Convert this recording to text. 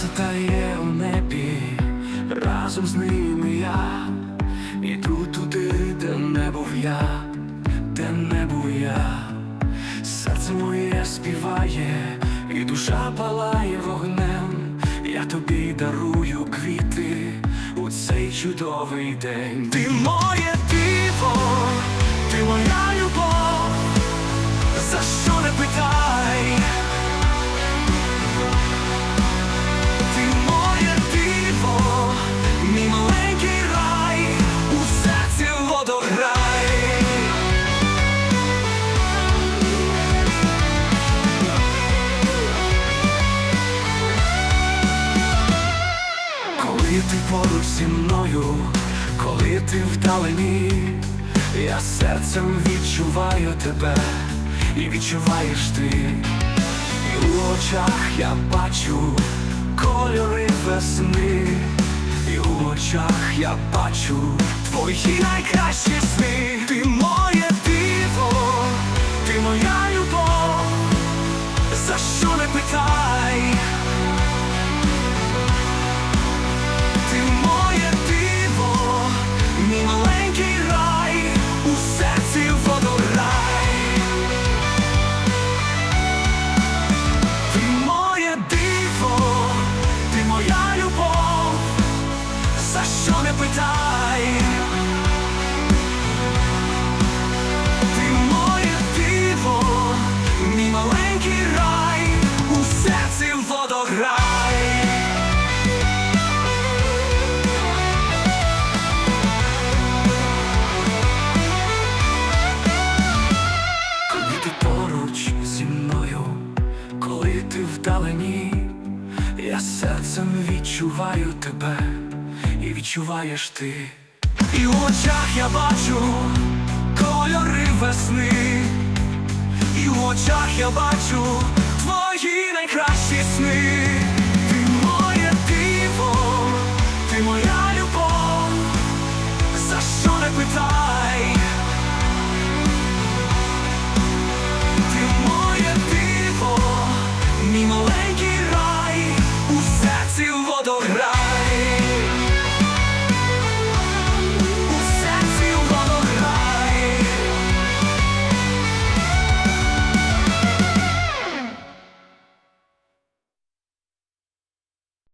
Красота є у небі, разом з ними я іду туди, де не був я, де не був я, серце моє співає, і душа палає вогнем. Я тобі дарую квіти у цей чудовий день. Ти моє. Коли ти поруч зі мною, коли ти вдалині, я серцем відчуваю тебе, і відчуваєш ти, і у очах я бачу кольори весни, і у очах я бачу твої найкращі сни. Вдалині, я серцем відчуваю тебе, і відчуваєш ти. І в очах я бачу кольори весни, і в очах я бачу твої найкращі